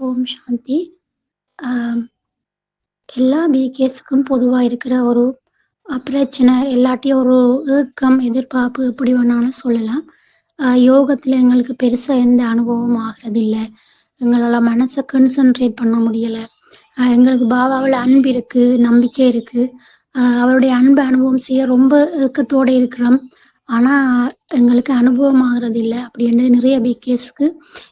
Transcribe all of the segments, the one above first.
ஓம் சாந்தி. எல்லா பிகேஸுக்கும் பொதுவா இருக்கிற ஒரு பிரச்சனை, இல்லாட்டி ஒரு ஏக்கம், எதிர்பார்ப்பு எப்படி வேணாலும் சொல்லலாம். யோகத்தில் யோகத்துல எங்களுக்கு பெருசா எந்த அனுபவமும் இல்லை எங்களால மனச கன்சன்ட்ரேட் பண்ண முடியல. எங்களுக்கு பாபாவுல அன்பு இருக்கு, நம்பிக்கை இருக்கு. அவருடைய அன்பு அனுபவம் செய்ய ரொம்ப ஏக்கத்தோடு இருக்கிறோம். ஆனா, எங்களுக்கு அனுபவம் இல்லை அப்படின்னு நிறைய பிகேஸ்க்கு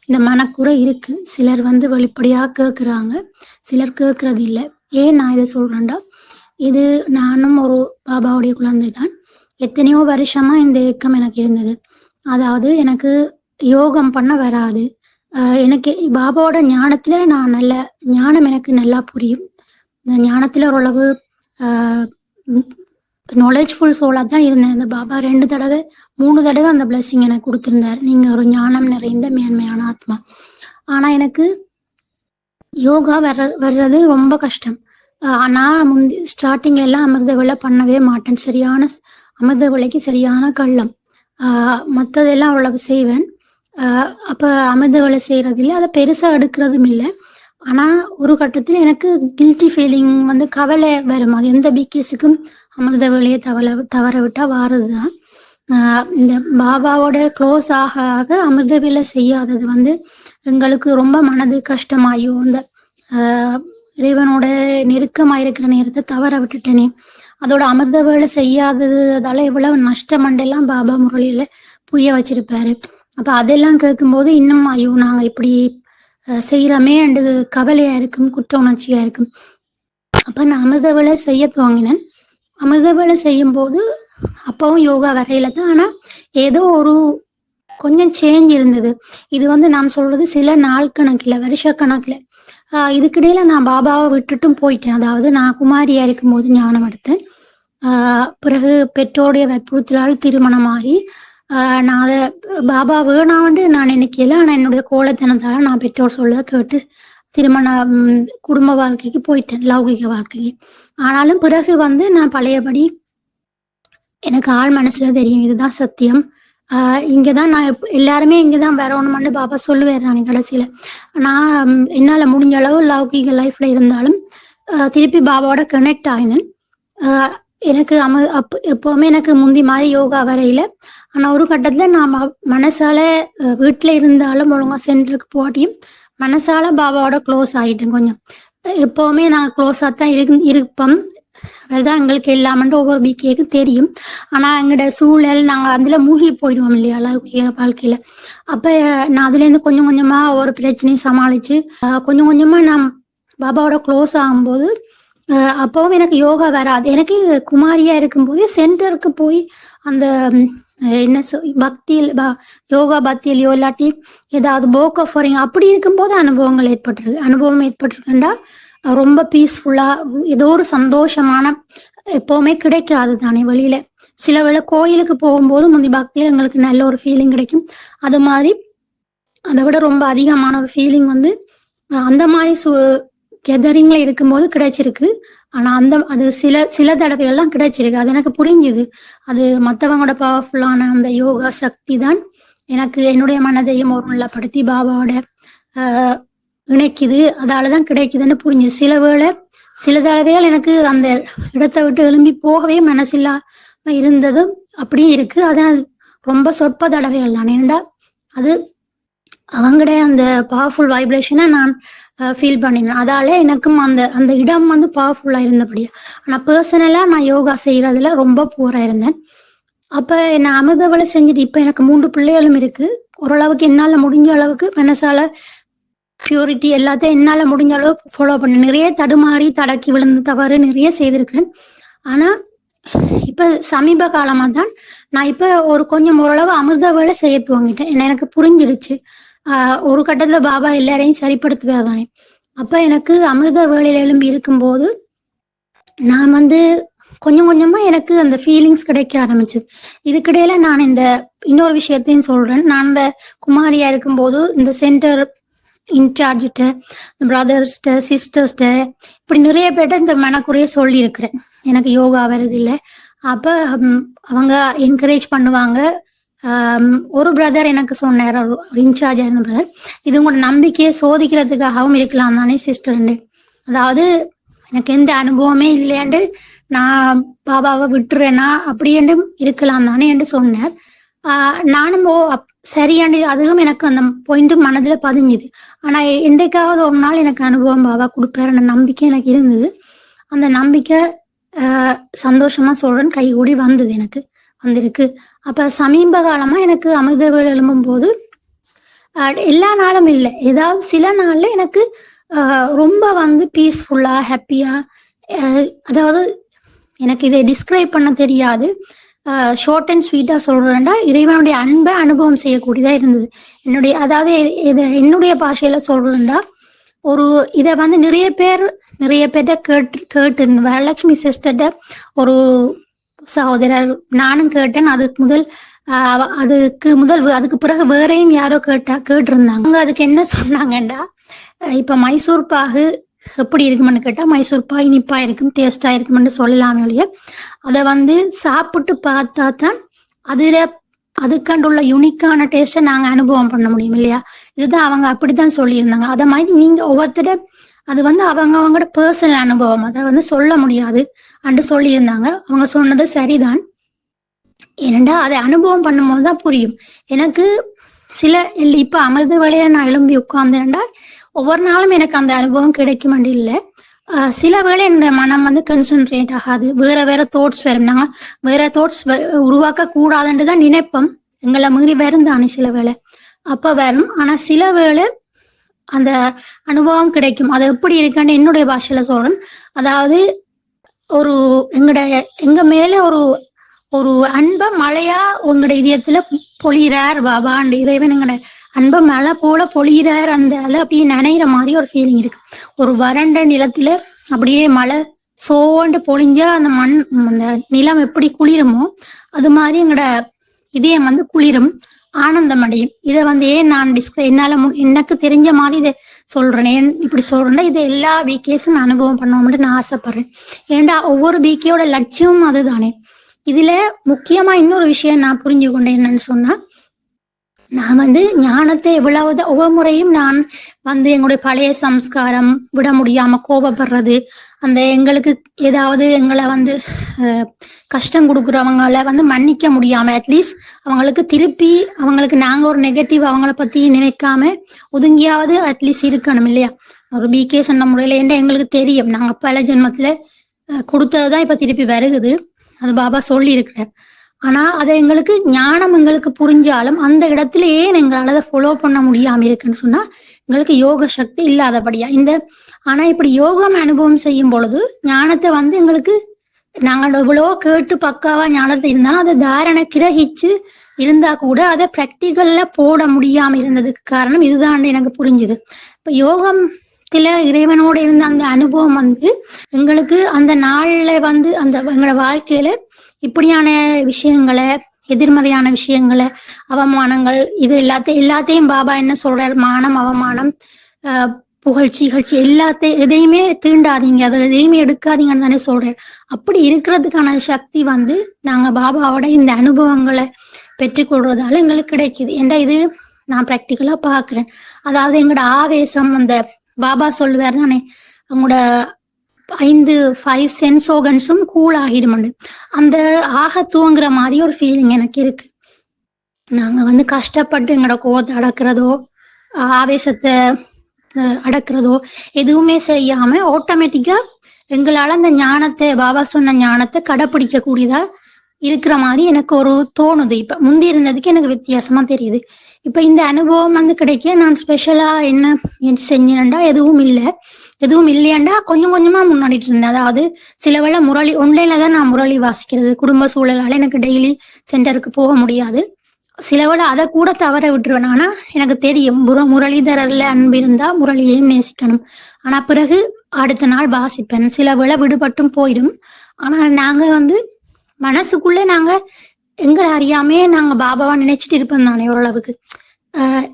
இந்த மனக்குறை இருக்கு. சிலர் வந்து வெளிப்படையாக கேட்குறாங்க. சிலர் கேட்கறதில்ல. ஏன் நான் இதை சொல்றேன்டா, இது நானும் ஒரு பாபாவுடைய குழந்தை தான். எத்தனையோ வருஷமா இந்த ஏக்கம் எனக்கு இருந்தது. அதாவது எனக்கு யோகம் பண்ண வராது. எனக்கு பாபாவோட ஞானத்துல நான் நல்ல ஞானம் எனக்கு நல்லா புரியும். இந்த ஞானத்துல ஓரளவு நாலேஜ்ஃபுல் சோலா தான் இருந்தேன். அந்த பாபா ரெண்டு தடவை மூணு தடவை அந்த பிளெஸ்ஸிங் எனக்கு குடுத்திருந்தாரு. நீங்க ஒரு ஞானம் நிறைந்த மேன்மையான ஆத்மா. ஆனா எனக்கு யோகா வர வர்றது ரொம்ப கஷ்டம். அ நான் முந்தி ஸ்டார்டிங் எல்லாம் அமிர்த வேலை பண்ணவே மாட்டேன். சரியான அமிர்த விலைக்கு சரியான கள்ளம். மற்றதெல்லாம் மத்ததெல்லாம் செய்வேன். அ அப்ப அமிர்த வேலை செய்றதில்ல. அதை பெருசா எடுக்கிறதும் இல்லை ஆனா, ஒரு கட்டத்தில் எனக்கு கில்ட்டி ஃபீலிங் வந்து கவலை வரும். அது எந்த பிகேஸுக்கும் அமிர்த வேலைய தவற தவற விட்டா வாரதுதான். இந்த பாபாவோட க்ளோஸ் ஆக ஆக அமிர்த வேலை செய்யாதது வந்து எங்களுக்கு ரொம்ப மனது கஷ்டமாயும், இந்த இறைவனோட நெருக்கமாயிருக்கிற இருக்கிற தவற விட்டுட்டேனே! அதோட அமிர்த வேலை செய்யாததால எவ்வளவு நஷ்டமண்டெல்லாம் பாபா முரளியில புரிய வச்சிருப்பாரு. அப்ப அதெல்லாம் கேட்கும்போது இன்னும் ஐயோ! நாங்க இப்படி செய்யறமே அண்டு கவலையா இருக்கும், குற்ற உணர்ச்சியா இருக்கும். அப்ப நான் அமிர்தவளை செய்ய துவங்கினேன். அமிர்தவளை செய்யும் செய்யும்போது அப்பவும் யோகா வரையில தான். ஆனா, ஏதோ ஒரு கொஞ்சம் சேஞ்ச் இருந்தது. இது வந்து நான் சொல்றது சில நாள் கணக்குல, வருஷ கணக்கில் இதுக்கிடையில நான் பாபாவை விட்டுட்டும் போயிட்டேன். அதாவது நான் குமாரியா இருக்கும்போது ஞானம் எடுத்தேன். பிறகு பெற்றோருடைய வற்புறுத்தலால் திருமணமாகி, நான் அதை பாபா வந்து நான் நினைக்கல. ஆனா, என்னுடைய கோலத்தனத்தால நான் பெற்றோர் சொல்ல கேட்டு திருமணம் குடும்ப வாழ்க்கைக்கு போயிட்டேன். லௌகிக வாழ்க்கைக்கு. ஆனாலும் பிறகு வந்து நான் பழையபடி எனக்கு ஆள் மனசுல தெரியும். இதுதான் சத்தியம். ஆஹ் இங்கதான் நான் எல்லாருமே இங்கதான் வரணும்னு பாபா சொல்லுவேன் நான் கடைசியில நான் என்னால முடிஞ்ச அளவு லௌகிக லைஃப்ல இருந்தாலும், திருப்பி பாபாவோட கனெக்ட் ஆயினேன். எனக்கு அம அப் எப்பவுமே எனக்கு முந்தி மாதிரி யோகா வரையில. ஆனா, ஒரு கட்டத்துல நான் ம மனசால வீட்டில் இருந்தாலும் ஒழுங்கா சென்டருக்கு போட்டியும் மனசால பாபாவோட க்ளோஸ் ஆயிட்டேன் கொஞ்சம். எப்பவுமே நான் க்ளோஸா தான் இரு இருப்போம். அதுதான் எங்களுக்கு எல்லாம்ன்ட்டு ஒவ்வொரு பிகேக்கு தெரியும். ஆனா, எங்களோட சூழல் நாங்க அதுல மூழ்கி போயிடுவோம் இல்லையா? வாழ்க்கையில் வாழ்க்கையில. அப்ப நான் அதுலேருந்து கொஞ்சம் கொஞ்சமா ஒவ்வொரு பிரச்சனையும் சமாளிச்சு, கொஞ்சம் கொஞ்சமா நான் பாபாவோட க்ளோஸ் ஆகும்போது, அப்பவும் எனக்கு யோகா வராது. எனக்கு குமாரியா இருக்கும்போது சென்டருக்கு போய் அந்த என்ன சொ பக்தியில் ப யோகா பக்தியிலையோ இல்லாட்டி ஏதாவது போக் ஆஃபரிங் அப்படி இருக்கும்போது அனுபவங்கள் ஏற்பட்டிருக்கு. அனுபவம் ஏற்பட்டிருக்குண்டா ரொம்ப பீஸ்ஃபுல்லா ஏதோ ஒரு சந்தோஷமான எப்பவுமே கிடைக்காது தானே வெளியில. சில வேளை கோயிலுக்கு போகும்போது முந்தி பக்தியில் எங்களுக்கு நல்ல ஒரு ஃபீலிங் கிடைக்கும். அது மாதிரி அதை விட ரொம்ப அதிகமான ஒரு ஃபீலிங் வந்து அந்த மாதிரி சு கெதரிங்ல இருக்கும்போது கிடைச்சிருக்கு. ஆனா, அந்த அது சில சில தடவைகள்லாம் கிடைச்சிருக்கு. அது எனக்கு புரிஞ்சுது. அது மத்தவங்களோட பவர்ஃபுல்லான அந்த யோகா சக்தி தான் எனக்கு என்னுடைய மனதையும் ஒருநிலைப்படுத்தி பாபாவோட அ இணைக்குது. அதால தான் கிடைக்குதுன்னு புரிஞ்சுது. சில வேளை சில தடவைகள் எனக்கு அந்த இடத்தை விட்டு எழும்பி போகவே மனசில்லாம இருந்ததும் அப்படியும் இருக்கு. அதான் அது ரொம்ப சொற்ப தடவைகள் தான். ஏண்டா அது அவங்கட அந்த பவர்ஃபுல் வைப்ரேஷனை நான் ஃபீல் பண்ணிடுவேன் அதால எனக்கும் அந்த அந்த இடம் வந்து பவர்ஃபுல்லா இருந்தபடியா. ஆனா, பெர்சனலா நான் யோகா செய்றதுல ரொம்ப பூராக இருந்தேன். அப்ப என்னை அமிர்த வேலை செஞ்சுட்டு இப்ப எனக்கு மூன்று பிள்ளைகளும் இருக்கு. ஓரளவுக்கு என்னால முடிஞ்ச அளவுக்கு மனசால பியூரிட்டி எல்லாத்தையும் என்னால முடிஞ்ச அளவுக்கு ஃபாலோ பண்ணேன். நிறைய தடுமாறி, தடக்கி விழுந்து தவறு நிறைய செய்திருக்கிறேன். ஆனா, இப்ப சமீப காலமா தான் நான் இப்ப ஒரு கொஞ்சம் ஓரளவு அமிர்த வேலை செய்ய துவங்கிட்டேன். எனக்கு புரிஞ்சிடுச்சு. ஒரு கட்டத்துல பாபா எல்லாரையும் சரிப்படுத்துவார் தானே! அப்ப எனக்கு அமிர்த வேளையில எழும்பி இருக்கும்போது, நான் வந்து கொஞ்சம் கொஞ்சமா எனக்கு அந்த ஃபீலிங்ஸ் கிடைக்க ஆரம்பிச்சது. இதுக்கிடையில நான் இந்த இன்னொரு விஷயத்தையும் சொல்றேன். நான் இந்த குமாரியா இருக்கும்போது இந்த சென்டர் இன்சார்ஜ்ட்ட, பிரதர்ஸ்ட்ட, சிஸ்டர்ஸ்ட இப்படி நிறைய பேர்ட்ட இந்த மனக்குறைய சொல்லியிருக்கிறேன். எனக்கு யோகா வரதில்ல. அப்ப அவங்க என்கரேஜ் பண்ணுவாங்க. ஒரு பிரதர் எனக்கு சொன்னார் ஒரு இன்சார்ஜ் இருந்த பிரதர் இது உங்களோட நம்பிக்கையை சோதிக்கிறதுக்காகவும் இருக்கலாம் தானே சிஸ்டர்ண்டு அதாவது எனக்கு எந்த அனுபவமே இல்லையாண்டு நான் பாபாவை விட்டுறேன்னா அப்படியேண்டு இருக்கலாம் தானே என்று சொன்னார். ஆஹ் நானும் ஓ அப் சரியாண்டு அதுவும் எனக்கு அந்த பாயிண்ட் மனதுல பதிஞ்சுது. ஆனா என்றைக்காவது ஒரு நாள் எனக்கு அனுபவம் பாபா கொடுப்பாருன்ற நம்பிக்கை எனக்கு இருந்தது. அந்த நம்பிக்கை ஆஹ் சந்தோஷமா சொல்றேன் கைகூடி வந்தது எனக்கு. வந்திருக்கு. அப்போ சமீப காலமாக எனக்கு அமிர்தவேள் எழும்பும் போது எல்லா நாளும் இல்லை. ஏதாவது சில நாளில் எனக்கு ரொம்ப வந்து பீஸ்ஃபுல்லாக ஹாப்பியாக அதாவது எனக்கு இதை டிஸ்கிரைப் பண்ண தெரியாது. ஷார்ட் அண்ட் ஸ்வீட்டாக சொல்கிறேன்டா இறைவனுடைய அன்பை அனுபவம் செய்யக்கூடியதாக இருந்தது. என்னுடைய அதாவது இதை என்னுடைய பாஷையில் சொல்கிறேன்டா ஒரு இதை வந்து நிறைய பேர் நிறைய பேர்கிட்ட கேட்டு கேட்டு வரலட்சுமி சிஸ்டர்கிட்ட ஒரு சகோதரர் நானும் கேட்டேன். அதுக்கு முதல் அதுக்கு முதல் அதுக்கு பிறகு வேறையும் யாரோ கேட்டா கேட்டிருந்தாங்க. அவங்க அதுக்கு என்ன சொன்னாங்கண்டா? இப்ப மைசூர் பாகு எப்படி இருக்கும்னு கேட்டா மைசூர் பாய் இனிப்பா இருக்கும் டேஸ்டா இருக்கும்னு சொல்லலாமே ஒழிய அதை வந்து சாப்பிட்டு பார்த்தா தான் அதுல அதுக்காண்டுள்ள யுனிக்கான டேஸ்ட்டை நாங்க அனுபவம் பண்ண முடியும் இல்லையா? இதுதான் அவங்க அப்படித்தான் சொல்லியிருந்தாங்க. அதை மாதிரி நீங்க ஒவ்வொருத்தர அது வந்து அவங்க அவங்களோட பர்சனல் அனுபவம். அதை வந்து சொல்ல முடியாது. அன்று சொல்லியிருந்தாங்க. அவங்க சொன்னது சரிதான். ஏனண்டா அதை அனுபவம் பண்ணும்போது தான் புரியும். எனக்கு சில இல்ல இப்ப அமிர்த வேலையை நான் எழும்பி உட்கார்ந்தேன்டா ஒவ்வொரு நாளும் எனக்கு அந்த அனுபவம் கிடைக்கும் இல்லை. சில வேளை என்னுடைய மனம் வந்து கன்சென்ட்ரேட் ஆகாது. வேற வேற தோட்ஸ் வரும். நாங்கள் வேற தோட்ஸ் உருவாக்க கூடாதுன்றதான் நினைப்போம். எங்களை மீறி வரும் தானே சில வேளை. அப்ப வரும். ஆனா சில வேளை அந்த அனுபவம் கிடைக்கும். அது எப்படி இருக்குன்னு என்னுடைய பாஷையில சொல்றேன் அதாவது ஒரு எங்கட எங்க மேல ஒரு ஒரு அன்ப மழையா உங்களோட இதயத்துல பொழியிறார் பாபாண்டு இறைவன். எங்கட அன்ப மழை போல பொழிகிறார் அந்த அதை அப்படியே நனைகிற மாதிரி ஒரு ஃபீலிங் இருக்கு. ஒரு வறண்ட நிலத்துல அப்படியே மழை சோண்டு பொழிஞ்சா அந்த மண் அந்த நிலம் எப்படி குளிருமோ அது மாதிரி எங்கட இதயம் வந்து குளிரும். ஆனந்தம் அடையும் இதை வந்து ஏன் நான் டிஸ்க என்னால மு- எனக்கு தெரிஞ்ச மாதிரி இதை சொல்றேன் ஏன் இப்படி சொல்றேன்னா இதை எல்லா பிகேஸும் அனுபவம் பண்ணணும்னு நான் ஆசைப்படுறேன். ஏன்டா ஒவ்வொரு பிகேயோட லட்சியமும் அதுதானே. இதுல முக்கியமா இன்னொரு விஷயம் நான் புரிஞ்சு கொண்டேன் என்னன்னு சொன்னா நான் வந்து ஞானத்தை எவ்வளவு ஒவ்வொரு முறையும் நான் வந்து எங்களுடைய பழைய சம்ஸ்காரம் விட முடியாம கோபப்படுறது அந்த எங்களுக்கு ஏதாவது எங்களை வந்து கஷ்டம் கொடுக்குறவங்கள வந்து மன்னிக்க முடியாம அட்லீஸ்ட் அவங்களுக்கு திருப்பி அவங்களுக்கு நாங்க ஒரு நெகட்டிவ் அவங்கள பத்தி நினைக்காம ஒதுங்கியாவது அட்லீஸ்ட் இருக்கணும் இல்லையா? ஒரு பிகே சொன்ன முறையில என்ன எங்களுக்கு தெரியும். நாங்க பல ஜென்மத்துல கொடுத்ததுதான் இப்ப திருப்பி வருகுது. அது பாபா சொல்லி இருக்கிறார் ஆனா அதை எங்களுக்கு ஞானம் எங்களுக்கு புரிஞ்சாலும் அந்த இடத்துல ஏன் எங்களால அதை ஃபாலோ பண்ண முடியாம இருக்குன்னு சொன்னா எங்களுக்கு யோக சக்தி இல்லாதபடியா. இந்த ஆனா இப்படி யோகம் அனுபவம் செய்யும் பொழுது ஞானத்தை வந்து எங்களுக்கு நாங்கள் எவ்வளவோ கேட்டு பக்காவா ஞானத்தை இருந்தாலும் அதை தாரணை கிரகிச்சு இருந்தா கூட அதை பிராக்டிக்கல்ல போட முடியாம இருந்ததுக்கு காரணம் இதுதான் எனக்கு புரிஞ்சுது. இப்ப யோகத்துல இறைவனோட இருந்த அந்த அனுபவம் வந்து எங்களுக்கு அந்த நாள்ல வந்து அந்த எங்களோட வாழ்க்கையில இப்படியான விஷயங்களை எதிர்மறையான விஷயங்களை அவமானங்கள் இது எல்லாத்தையும் எல்லாத்தையும் பாபா என்ன சொல்றாரு? மானம் அவமானம் ஆஹ் புகழ்ச்சி இகழ்ச்சி எல்லாத்தையும் எதையுமே தீண்டாதீங்க. அதை எதையுமே எடுக்காதீங்கன்னு தானே சொல்றேன் அப்படி இருக்கிறதுக்கான சக்தி வந்து நாங்க பாபாவோட இந்த அனுபவங்களை பெற்றுக்கொள்றதால எங்களுக்கு கிடைக்குது. ஏன்டா இது? நான் ப்ராக்டிக்கலா பாக்குறேன் அதாவது எங்களோட ஆவேசம் அந்த பாபா சொல்லுவார் தானே அவங்களோட ஐந்து ஃபைவ் சென்ஸ் ஓகன்ஸும் கூல் ஆகிடுமண்டு. அந்த ஆக தூங்குற மாதிரி ஒரு ஃபீலிங் எனக்கு இருக்கு. நாங்க வந்து கஷ்டப்பட்டு எங்களோட கோவத்தை அடக்கிறதோ ஆவேசத்தை அடக்கிறதோ எதுவுமே செய்யாம ஆட்டோமேட்டிக்கா எங்களால அந்த ஞானத்தை பாபா சொன்ன ஞானத்தை கடைப்பிடிக்க கூடியதா இருக்கிற மாதிரி எனக்கு ஒரு தோணுது. இப்ப முந்தி இருந்ததுக்கு எனக்கு வித்தியாசமா தெரியுது. இப்ப இந்த அனுபவம் வந்து கிடைக்க நான் ஸ்பெஷலா என்ன செஞ்சேன்டா எதுவும் இல்லை. எதுவும் இல்லையாண்டா? கொஞ்சம் கொஞ்சமா முன்னாடிட்டு இருந்தேன். அதாவது சில வேளை முரளி ஒன்லைன்ல தான் நான் முரளி வாசிக்கிறது குடும்ப சூழலால எனக்கு டெய்லி சென்டருக்கு போக முடியாது. சில வேளை அதை கூட தவற விட்டுருவேன். ஆனா எனக்கு தெரியும் முர முரளிதரர்ல அன்பு இருந்தா முரளியையும் நேசிக்கணும். ஆனா பிறகு அடுத்த நாள் வாசிப்பேன். சில வேளை விடுபட்டும் போயிடும். ஆனா நாங்க வந்து மனசுக்குள்ளே நாங்க எங்களை அறியாமே நாங்க பாபாவா நினைச்சிட்டு இருப்போம் தானே ஓரளவுக்கு.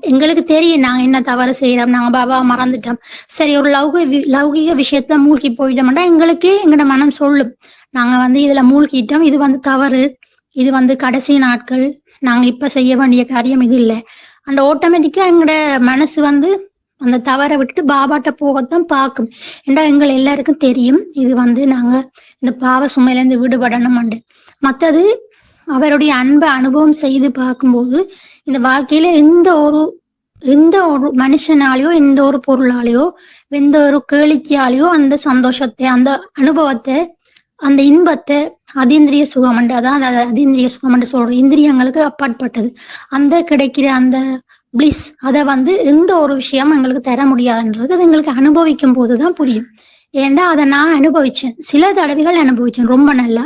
எங்களுக்கு தெரியும் நாங்க என்ன தவறு செய்யறோம். நாங்க பாபாவை மறந்துட்டோம். சரி ஒரு லௌக வி- லௌகிக விஷயத்துல மூழ்கி போயிட்டோம்னா எங்களுக்கே எங்களோட மனம் சொல்லும். நாங்க வந்து இதுல மூழ்கிட்டோம். இது வந்து தவறு. இது வந்து கடைசி நாட்கள். நாங்க இப்ப செய்ய வேண்டிய காரியம் இது இல்லை. அந்த ஆட்டோமேட்டிக்கா எங்களோட மனசு வந்து அந்த தவறை விட்டுட்டு பாபாட்ட போகத்தான் பார்க்கும். ஏண்டா எங்கள் எல்லாருக்கும் தெரியும். இது வந்து நாங்க இந்த பாவ சுமையிலேருந்து விடுபடணும் மற்றது அவருடைய அன்பை அனுபவம் செய்து பார்க்கும்போது இந்த வாழ்க்கையில எந்த ஒரு எந்த ஒரு மனுஷனாலேயோ எந்த ஒரு பொருளாலேயோ எந்த ஒரு கேளிக்கையாலேயோ அந்த சந்தோஷத்தை அந்த அனுபவத்தை அந்த இன்பத்தை அதீந்திரிய சுகமண்டு அதான் அது அதீந்திரிய சுகமண்டு சொல்றோம். இந்திரியங்களுக்கு அப்பாற்பட்டது. அந்த கிடைக்கிற அந்த பிளிஸ் அதை வந்து எந்த ஒரு விஷயம் எங்களுக்கு தர முடியாதுன்றது அது எங்களுக்கு அனுபவிக்கும் போதுதான் புரியும். ஏன்டா அதை நான் அனுபவிச்சேன். சில தடவைகள் அனுபவிச்சேன். ரொம்ப நல்லா.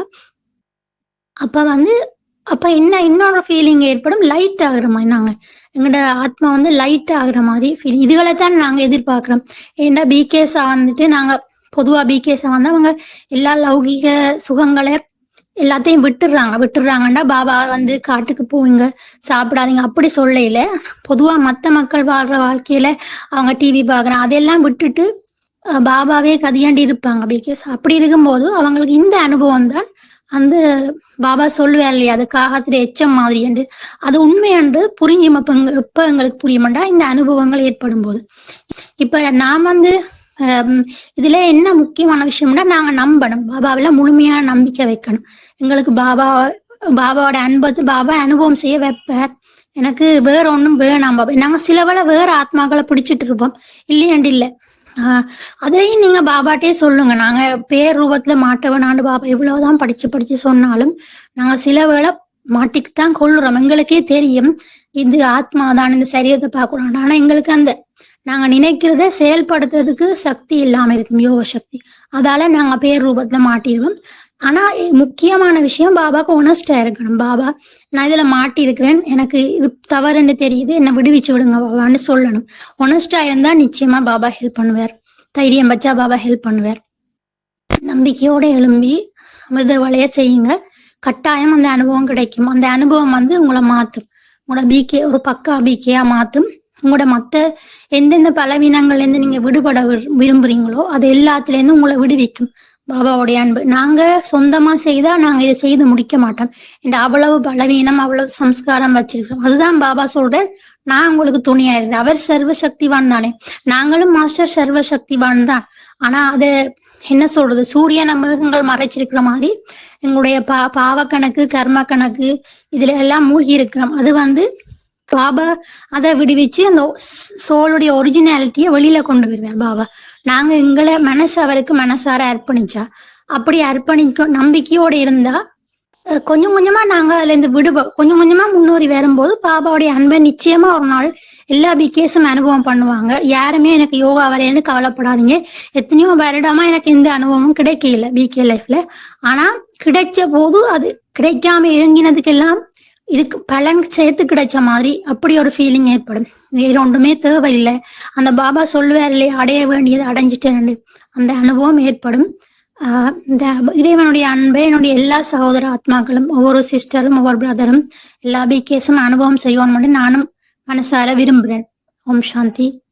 அப்ப வந்து அப்ப என்ன இன்னொரு ஃபீலிங் ஏற்படும்? லைட் ஆகுற மாதிரி நாங்க எங்களோட ஆத்மா வந்து லைட் ஆகுற மாதிரி ஃபீல் இதுகளை தான் நாங்க எதிர்பார்க்கிறோம். ஏன்னா பிகேஸா வந்துட்டு நாங்க பொதுவா பிகேஸா வந்து அவங்க எல்லா லௌகிக சுகங்களை எல்லாத்தையும் விட்டுடுறாங்க விட்டுடுறாங்கன்னா பாபா வந்து காட்டுக்கு போவீங்க சாப்பிடாதீங்க. அப்படி சொல்லல. பொதுவா மத்த மக்கள் வாழ்ற வாழ்க்கையில அவங்க டிவி பாக்குறாங்க அதெல்லாம் விட்டுட்டு பாபாவே கதியாண்டி இருப்பாங்க பிகாஸ் அப்படி இருக்கும்போது அவங்களுக்கு இந்த அனுபவம் தான் அந்த பாபா சொல்லுவார் இல்லையா அது காகத்துல எச்சம் மாதிரி என்று. அது உண்மை என்று புரியும் அப்ப எங்க- எப்ப எங்களுக்கு புரியுமாண்டா இந்த அனுபவங்கள் ஏற்படும் போது இப்ப நான் வந்து இதுல என்ன முக்கியமான விஷயம்னா நாங்க நம்பணும். பாபாவில முழுமையான நம்பிக்கை வைக்கணும். எங்களுக்கு பாபா பாபாவோட அன்பத்து பாபா அனுபவம் செய்ய வைப்பார். எனக்கு வேற ஒண்ணும் வேணாம் பாபா. நாங்க சிலவள வேற ஆத்மாக்களை பிடிச்சிட்டு இருப்போம். இல்லையாண்டு இல்லை அதையும் நீங்க பாபாட்டே சொல்லுங்க. நாங்க பேர் ரூபத்துல மாட்டவனாண்டு பாபா எவ்வளவுதான் படிச்சு படிச்சு சொன்னாலும் நாங்க சில வேளை மாட்டிக்கு தான் கொள்ளுறோம். எங்களுக்கே தெரியும். இது ஆத்மா தான் இந்த சரீரத்தை பார்க்கணும் ஆனா எங்களுக்கு அந்த நாங்க நினைக்கிறத செயல்படுத்துறதுக்கு சக்தி இல்லாம இருக்கும் யோக சக்தி. அதால நாங்க பேர் ரூபத்துல மாட்டிடுவோம். ஆனா முக்கியமான விஷயம் பாபாக்கு ஒனஸ்டா இருக்கணும். பாபா நான் இதுல மாட்டி இருக்கிறேன் எனக்கு இது தவறுன்னு தெரியுது. என்னை விடுவிச்சு விடுங்க பாபான்னு சொல்லணும். ஒனஸ்டா இருந்தா நிச்சயமா பாபா ஹெல்ப் பண்ணுவார். தைரியம் வச்சா பாபா ஹெல்ப் பண்ணுவார். நம்பிக்கையோட எழும்பி அமிர்த வலைய செய்யுங்க. கட்டாயம் அந்த அனுபவம் கிடைக்கும். அந்த அனுபவம் வந்து உங்களை மாத்தும். உங்களோட பிகே ஒரு பக்கா பிகேயா மாத்தும். உங்களோட மத்த எந்தெந்த பலவீனங்கள்ல இருந்து நீங்க விடுபட விரும்புறீங்களோ அது எல்லாத்துல இருந்து உங்களை விடுவிக்கும். பாபாவுடைய அன்பு. நாங்க சொந்தமா செய்தா நாங்க இதை செய்து முடிக்க மாட்டோம். இந்த அவ்வளவு பலவீனம் அவ்வளவு சம்ஸ்காரம் வச்சிருக்கோம். அதுதான் பாபா சொல்றேன் நான் உங்களுக்கு துணியா இருந்தேன் அவர் சர்வசக்திவான் தானே. நாங்களும் மாஸ்டர் சர்வசக்திவான் தான். ஆனா அது என்ன சொல்றது? சூரிய மிருகங்கள் மறைச்சிருக்கிற மாதிரி எங்களுடைய பா பாவ கணக்கு கர்ம கணக்கு இதுல எல்லாம் மூழ்கி இருக்கிறோம். அது வந்து பாபா அதை விடுவிச்சு அந்த சோளுடைய ஒரிஜினாலிட்டியை வெளியில கொண்டு வருவார் பாபா. நாங்க எங்களை மனசு அவருக்கு மனசார அர்ப்பணிச்சா. அப்படி அர்ப்பணிக்கும் நம்பிக்கையோட இருந்தா கொஞ்சம் கொஞ்சமா நாங்க அதுல இருந்து விடுவோம் கொஞ்சம் கொஞ்சமா முன்னோரி வரும்போது பாபாவுடைய அன்பை நிச்சயமா ஒரு நாள் எல்லா பிகேஸும் அனுபவம் பண்ணுவாங்க. யாருமே எனக்கு யோகா வரையன்னு கவலைப்படாதீங்க. எத்தனையோ வருடமா எனக்கு எந்த அனுபவமும் கிடைக்கல பிகே லைஃப்ல ஆனா கிடைச்ச போது அது கிடைக்காம இறங்கினதுக்கெல்லாம் இதுக்கு பலன் சேர்த்து கிடைச்ச மாதிரி அப்படி ஒரு ஃபீலிங் ஏற்படும். வேற ஒன்றுமே தேவையில்லை. அந்த பாபா சொல்லுவார் இல்லையா அடைய வேண்டியது அடைஞ்சிட்டேன் அந்த அனுபவம் ஏற்படும். இந்த இறைவனுடைய அன்பை என்னுடைய எல்லா சகோதர ஆத்மாக்களும் ஒவ்வொரு சிஸ்டரும் ஒவ்வொரு பிரதரும் எல்லா பிகேஸும் அனுபவம் செய்வோம் நானும் மனசார விரும்புகிறேன். ஓம் சாந்தி.